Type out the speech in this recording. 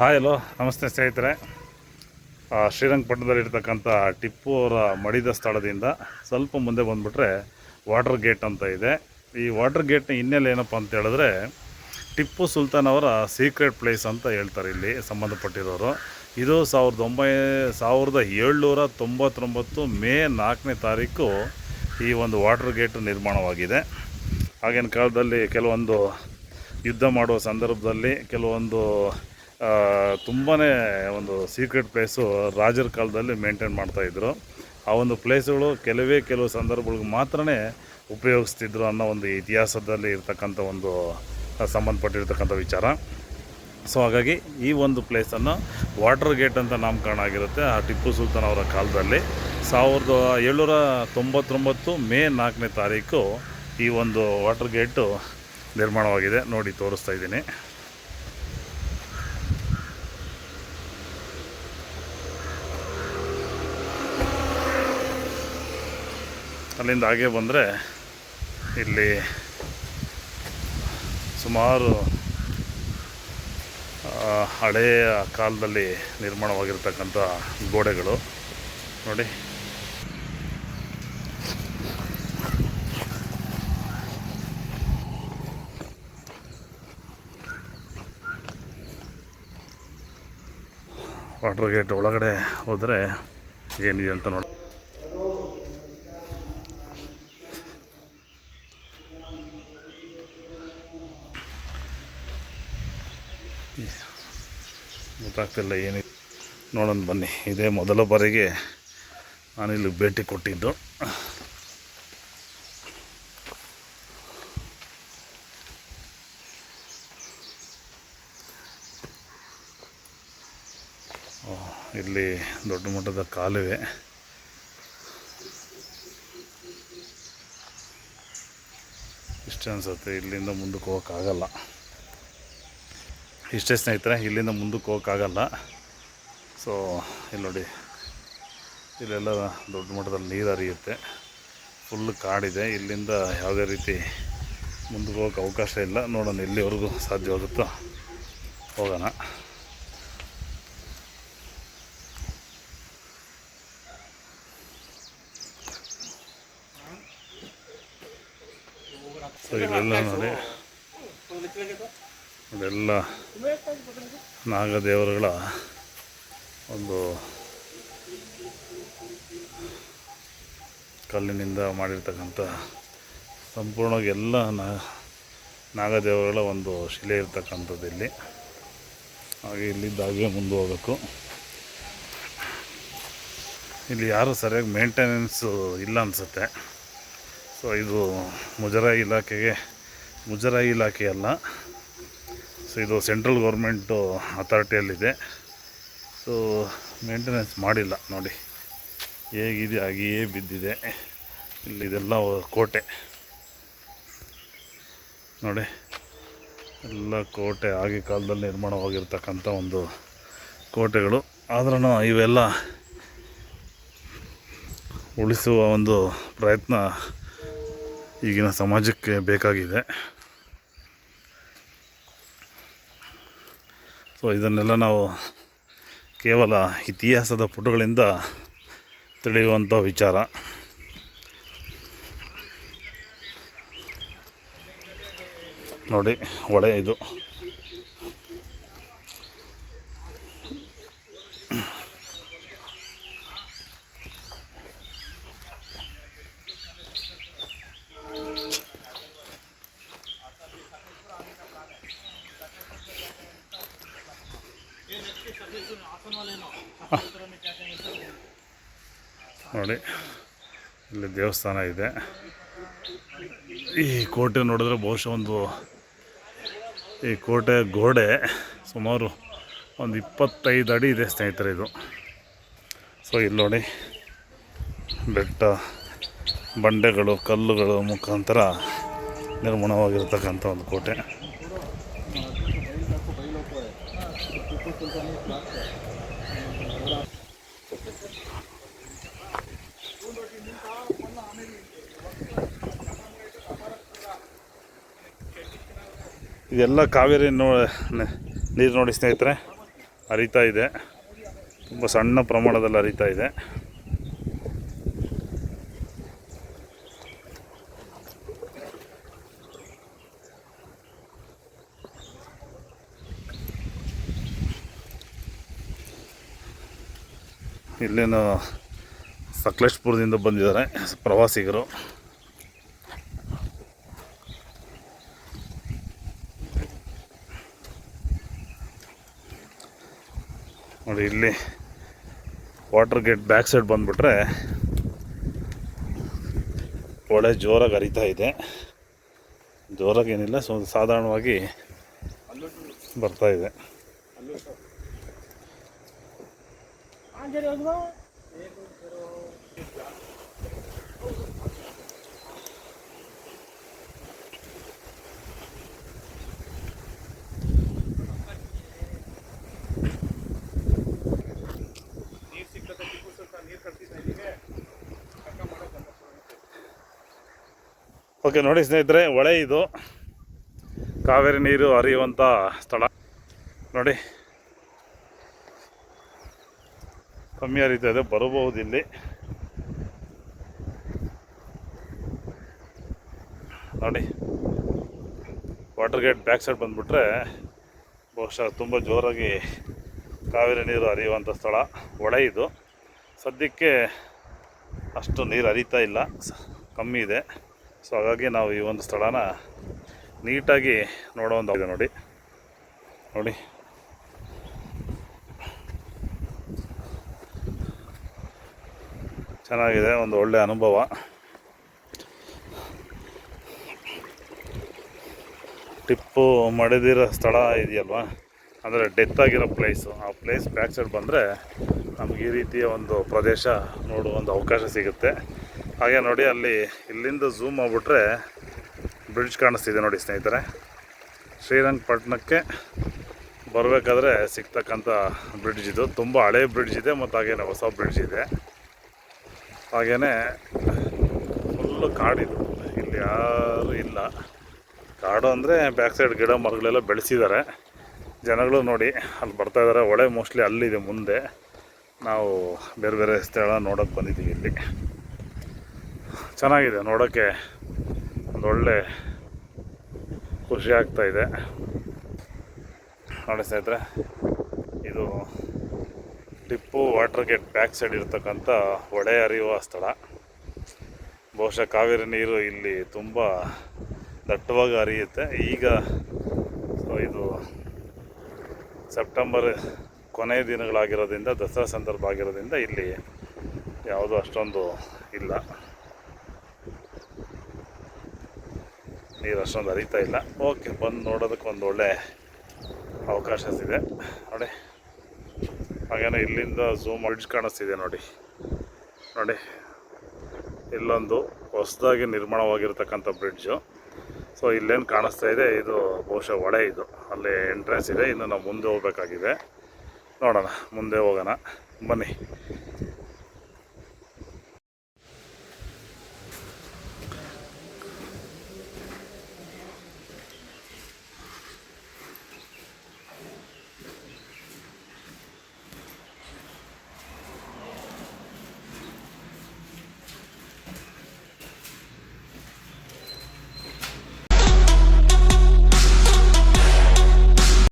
Hi hello ನಮಸ್ತೆ ಸ್ನೇಹಿತರೆ. ಶ್ರೀರಂಗಪಟ್ಟಣದಲ್ಲಿರ್ತಕ್ಕಂಥ ಟಿಪ್ಪು ಅವರ ಮಡಿದ ಸ್ಥಳದಿಂದ ಸ್ವಲ್ಪ ಮುಂದೆ ಬಂದುಬಿಟ್ರೆ ವಾಟರ್ ಗೇಟ್ ಅಂತ ಇದೆ. ಈ ವಾಟರ್ ಗೇಟ್ನ ಹಿನ್ನೆಲೆ ಏನಪ್ಪ ಅಂತ ಹೇಳಿದ್ರೆ ಟಿಪ್ಪು ಸುಲ್ತಾನ್ ಅವರ ಸೀಕ್ರೆಟ್ ಪ್ಲೇಸ್ ಅಂತ ಹೇಳ್ತಾರೆ ಇಲ್ಲಿ ಸಂಬಂಧಪಟ್ಟಿರೋರು. ಇದು ಸಾವಿರದ ಒಂಬೈ, ಸಾವಿರದ ಏಳ್ನೂರ ತೊಂಬತ್ತೊಂಬತ್ತು ಮೇ ನಾಲ್ಕನೇ ತಾರೀಕು ಈ ಒಂದು ವಾಟರ್ ಗೇಟ್ ನಿರ್ಮಾಣವಾಗಿದೆ. ಆಗಿನ ಕಾಲದಲ್ಲಿ ಕೆಲವೊಂದು ಯುದ್ಧ ಮಾಡುವ ಸಂದರ್ಭದಲ್ಲಿ ಕೆಲವೊಂದು ತುಂಬಾ ಒಂದು ಸೀಕ್ರೆಟ್ ಪ್ಲೇಸು ರಾಜರ ಕಾಲದಲ್ಲಿ ಮೇಂಟೈನ್ ಮಾಡ್ತಾಯಿದ್ರು ಆ ಒಂದು ಪ್ಲೇಸ್ಗಳು ಕೆಲವೇ ಕೆಲವು ಸಂದರ್ಭಗಳಿಗೆ ಮಾತ್ರ ಉಪಯೋಗಿಸ್ತಿದ್ರು ಅನ್ನೋ ಒಂದು ಇತಿಹಾಸದಲ್ಲಿ ಇರ್ತಕ್ಕಂಥ ಒಂದು ಸಂಬಂಧಪಟ್ಟಿರ್ತಕ್ಕಂಥ ವಿಚಾರ. ಸೊ ಹಾಗಾಗಿ ಈ ಒಂದು ಪ್ಲೇಸನ್ನು ವಾಟರ್ ಗೇಟ್ ಅಂತ ನಾಮಕರಣ ಆಗಿರುತ್ತೆ, ಆ ಟಿಪ್ಪು ಸುಲ್ತಾನ್ ಅವರ ಕಾಲದಲ್ಲಿ. ಸಾವಿರದ ಏಳ್ನೂರ ತೊಂಬತ್ತೊಂಬತ್ತು ಮೇ ನಾಲ್ಕನೇ ತಾರೀಕು ಈ ಒಂದು ವಾಟರ್ ಗೇಟು ನಿರ್ಮಾಣವಾಗಿದೆ. ನೋಡಿ, ತೋರಿಸ್ತಾ ಇದ್ದೀನಿ. ಅಲ್ಲಿಂದ ಹಾಗೆ ಬಂದರೆ ಇಲ್ಲಿ ಸುಮಾರು ಹಳೆಯ ಕಾಲದಲ್ಲಿ ನಿರ್ಮಾಣವಾಗಿರ್ತಕ್ಕಂಥ ಗೋಡೆಗಳು. ನೋಡಿ. ವಾಟರ್ ಗೇಟ್ ಒಳಗಡೆ ಹೋದರೆ ಏನಿದೆ ಅಂತ ನೋಡಿ ಗೊತ್ತಾಗ್ತಿಲ್ಲ ಏನಿದೆ? ನೋಡೋಣ ಬನ್ನಿ. ಇದೇ ಮೊದಲ ಬಾರಿಗೆ ನಾನಿಲ್ಲಿ ಭೇಟಿ ಕೊಟ್ಟಿದ್ದು. ಇಲ್ಲಿ ದೊಡ್ಡ ಮಟ್ಟದ ಕಾಲುವೆ. ಇಷ್ಟು ಅನ್ಸುತ್ತೆ, ಇಲ್ಲಿಂದ ಮುಂದಕ್ಕೆ ಹೋಗೋಕ್ಕಾಗಲ್ಲ. ಇಷ್ಟೇ ಸ್ನೇಹಿತರೆ, ಇಲ್ಲಿಂದ ಮುಂದಕ್ಕೆ ಹೋಗೋಕ್ಕಾಗಲ್ಲ. ಸೊ ಇಲ್ಲಿ ನೋಡಿ, ಇಲ್ಲೆಲ್ಲ ದೊಡ್ಡ ಮಟ್ಟದಲ್ಲಿ ನೀರು ಹರಿಯುತ್ತೆ. ಫುಲ್ ಕಾಡಿದೆ ಇಲ್ಲಿಂದ ಯಾವುದೇ ರೀತಿ ಮುಂದಕ್ಕೆ ಹೋಗೋಕ್ಕೆ ಅವಕಾಶ ಇಲ್ಲ. ನೋಡೋಣ ಎಲ್ಲಿವರೆಗೂ ಸಾಧ್ಯವಾಗುತ್ತೋ ಹೋಗೋಣ. ಸೊ ಇಲ್ಲೆಲ್ಲ ನೋಡಿ ಇದೆಲ್ಲ ನಾಗದೇವರುಗಳ ಒಂದು ಕಲ್ಲಿನಿಂದ ಮಾಡಿರ್ತಕ್ಕಂಥ ಸಂಪೂರ್ಣವಾಗಿ ಎಲ್ಲ ನಾಗದೇವರುಗಳ ಒಂದು ಶಿಲೆ ಇರ್ತಕ್ಕಂಥದ್ದು ಇಲ್ಲಿ. ಹಾಗೆ ಇಲ್ಲಿದ್ದಾಗೆ ಮುಂದೆ ಹೋಗಬೇಕು ಇಲ್ಲಿ ಯಾರು ಸರಿಯಾಗಿ ಮೇಂಟೆನೆನ್ಸು ಇಲ್ಲ ಅನಿಸುತ್ತೆ. ಸೊ ಇದು ಮುಜರಾಯಿ ಇಲಾಖೆಗೆ ಮುಜರಾಯಿ ಇಲಾಖೆ ಅಲ್ಲ ಸೊ ಇದು ಸೆಂಟ್ರಲ್ ಗೌರ್ಮೆಂಟು ಅಥಾರಿಟಿಯಲ್ಲಿದೆ. ಸೊ ಮೇಂಟೆನೆನ್ಸ್ ಮಾಡಿಲ್ಲ, ನೋಡಿ. ಹೇಗಿದೆ, ಹಾಗೆಯೇ ಬಿದ್ದಿದೆ. ಇಲ್ಲಿ ಇದೆಲ್ಲ ಕೋಟೆ. ನೋಡಿ, ಎಲ್ಲ ಕೋಟೆ ಆಗಿ ಕಾಲದಲ್ಲಿ ನಿರ್ಮಾಣವಾಗಿರ್ತಕ್ಕಂಥ ಒಂದು ಕೋಟೆಗಳು. ಆದ್ರೂ ಇವೆಲ್ಲ ಉಳಿಸುವ ಒಂದು ಪ್ರಯತ್ನ ಈಗಿನ ಸಮಾಜಕ್ಕೆ ಬೇಕಾಗಿದೆ. ಸೊ ಇದನ್ನೆಲ್ಲ ನಾವು ಕೇವಲ ಇತಿಹಾಸದ ಪುಟಗಳಿಂದ ತಿಳಿಯುವಂಥ ವಿಚಾರ. ನೋಡಿ ಹೊಳೆ ಇದು. ನೋಡಿ, ಇಲ್ಲಿ ದೇವಸ್ಥಾನ ಇದೆ. ಈ ಕೋಟೆ ನೋಡಿದ್ರೆ ಬಹುಶಃ ಒಂದು, ಈ ಕೋಟೆ ಗೋಡೆ ಸುಮಾರು ಒಂದು ಇಪ್ಪತ್ತೈದು ಅಡಿ ಇದೆ ಸ್ನೇಹಿತರೆ ಇದು. ಸೊ ಇಲ್ಲಿ ನೋಡಿ, ಬೆಟ್ಟ, ಬಂಡೆಗಳು, ಕಲ್ಲುಗಳು ಮುಖಾಂತರ ನಿರ್ಮಾಣವಾಗಿರ್ತಕ್ಕಂಥ ಒಂದು ಕೋಟೆ. ಇದೆಲ್ಲ ಕಾವೇರಿ ನೋ ನೀರು ನೋಡಿ ಸ್ನೇಹಿತರೆ ಹರಿತಾ ಇದೆ. ತುಂಬ ಸಣ್ಣ ಪ್ರಮಾಣದಲ್ಲಿ ಹರಿತಾ ಇದೆ. ಇಲ್ಲೇನು ಸಕಲೇಶ್ಪುರದಿಂದ ಬಂದಿದ್ದಾರೆ ಪ್ರವಾಸಿಗರು. ನೋಡಿ, ಇಲ್ಲಿ ವಾಟರ್ ಗೇಟ್ ಬ್ಯಾಕ್ ಸೈಡ್ ಬಂದುಬಿಟ್ರೆ ಒಳ್ಳೆ ಜೋರಾಗಿ ಹರಿತಾ ಇದೆ. ಜೋರಾಗಿ ಏನಿಲ್ಲ, ಸೊ ಸಾಧಾರಣವಾಗಿ ಬರ್ತಾ ಇದೆ. ಓಕೆ ನೋಡಿ ಸ್ನೇಹಿತರೆ ಹೊಳೆ ಇದು. ಕಾವೇರಿ ನೀರು ಹರಿಯುವಂಥ ಸ್ಥಳ. ನೋಡಿ ಕಮ್ಮಿ ಹರಿತಾ ಇದೆ ಬರಬಹುದು ಇಲ್ಲಿ. ನೋಡಿ ವಾಟರ್ ಗೇಟ್ ಬ್ಯಾಕ್ ಸೈಡ್ ಬಂದುಬಿಟ್ರೆ ಬಹುಶಃ ತುಂಬ ಜೋರಾಗಿ ಕಾವೇರಿ ನೀರು ಹರಿಯುವಂಥ ಸ್ಥಳ, ಹೊಳೆ ಇದು. ಸದ್ಯಕ್ಕೆ ಅಷ್ಟು ನೀರು ಹರಿತಾ ಇಲ್ಲ, ಕಮ್ಮಿ ಇದೆ. ಸೊ ಹಾಗಾಗಿ ನಾವು ಈ ಒಂದು ಸ್ಥಳನ ನೀಟಾಗಿ ನೋಡೋವಂಥ ನೋಡಿ. ನೋಡಿ. ಚೆನ್ನಾಗಿದೆ, ಒಂದು ಒಳ್ಳೆಯ ಅನುಭವ. ಟಿಪ್ಪು ಮಡಿದಿರೋ ಸ್ಥಳ ಇದೆಯಲ್ವಾ? ಅಂದರೆ ಡೆತ್ ಆಗಿರೋ ಪ್ಲೇಸು ಆ ಪ್ಲೇಸ್ ಬ್ಯಾಕ್ ಸೈಡ್ ಬಂದರೆ ನಮಗೆ ಈ ರೀತಿಯ ಒಂದು ಪ್ರದೇಶ ನೋಡುವ ಒಂದು ಅವಕಾಶ ಸಿಗುತ್ತೆ. ಹಾಗೆ ನೋಡಿ, ಅಲ್ಲಿ ಇಲ್ಲಿಂದ ಝೂಮ್ ಮಾಡಿಬಿಟ್ರೆ ಬ್ರಿಡ್ಜ್ ಕಾಣಿಸ್ತಿದೆ ನೋಡಿ ಸ್ನೇಹಿತರೆ. ಶ್ರೀರಂಗಪಟ್ಟಣಕ್ಕೆ ಬರಬೇಕಾದ್ರೆ ಸಿಗ್ತಕ್ಕಂಥ ಬ್ರಿಡ್ಜ್ ಇದು. ತುಂಬ ಹಳೆ ಬ್ರಿಡ್ಜ್ ಇದೆ, ಮತ್ತು ಹಾಗೇನೆ ಹೊಸ ಬ್ರಿಡ್ಜ್ ಇದೆ. ಹಾಗೆಯೇ ಫುಲ್ಲು ಕಾಡಿದು. ಇಲ್ಲಿ ಯಾರು ಇಲ್ಲ. ಕಾಡು ಅಂದರೆ ಬ್ಯಾಕ್ ಸೈಡ್ ಗಿಡ ಮರಗಳೆಲ್ಲ ಬೆಳೆಸಿದ್ದಾರೆ. ಜನಗಳು ನೋಡಿ, ಅಲ್ಲಿ ಬರ್ತಾ ಇದ್ದಾರೆ. ಹೊಳೆ ಮೋಸ್ಟ್ಲಿ ಅಲ್ಲಿದೆ, ಮುಂದೆ. ನಾವು ಬೇರೆ ಬೇರೆ ಸ್ಥಳ ನೋಡೋಕ್ಕೆ ಬಂದಿದ್ದೀವಿ ಇಲ್ಲಿ. ಚೆನ್ನಾಗಿದೆ ನೋಡೋಕ್ಕೆ ಒಳ್ಳೆ ಖುಷಿ ಆಗ್ತಾ ಇದೆ. ನೋಡಿ ಸ್ನೇಹಿತರೆ ಇದು Tippu water gate back side ಇರತಕ್ಕಂಥ ಹೊಳೆ ಹರಿಯುವ ಸ್ಥಳ. ಬಹುಶಃ ಕಾವೇರಿ ನೀರು ಇಲ್ಲಿ ತುಂಬ ದಟ್ಟವಾಗಿ ಹರಿಯುತ್ತೆ. ಈಗ ಇದು ಸೆಪ್ಟೆಂಬರ್ ಕೊನೆಯ ದಿನಗಳಾಗಿರೋದ್ರಿಂದ, ದಸರಾ ಸಂದರ್ಭ ಆಗಿರೋದ್ರಿಂದ ಇಲ್ಲಿ ಯಾವುದೂ ಅಷ್ಟೊಂದು ಇಲ್ಲ. ನೀರು ಅಷ್ಟೊಂದು ಹರಿತಾ ಇಲ್ಲ. ಓಕೆ, ಬಂದು ನೋಡೋದಕ್ಕೆ ಒಂದು ಒಳ್ಳೆ ಅವಕಾಶ ಇದೆ. ನೋಡಿ. ಹಾಗೇನೆ ಇಲ್ಲಿಂದ ಝೂಮ್ ಅಡ್ಜ್ ಕಾಣಿಸ್ತಿದೆ ನೋಡಿ. ನೋಡಿ, ಇಲ್ಲೊಂದು ಹೊಸದಾಗಿ ನಿರ್ಮಾಣವಾಗಿರ್ತಕ್ಕಂಥ ಬ್ರಿಡ್ಜು ಸೊ ಇಲ್ಲೇನು ಕಾಣಿಸ್ತಾ ಇದೆ, ಇದು ಬಹುಶಃ ಒಡೆ ಇದು. ಅಲ್ಲಿ ಎಂಟ್ರೆನ್ಸ್ ಇದೆ, ಇನ್ನು ನಾವು ಮುಂದೆ ಹೋಗಬೇಕಾಗಿದೆ. ನೋಡೋಣ, ಮುಂದೆ ಹೋಗೋಣ. ಬನ್ನಿ.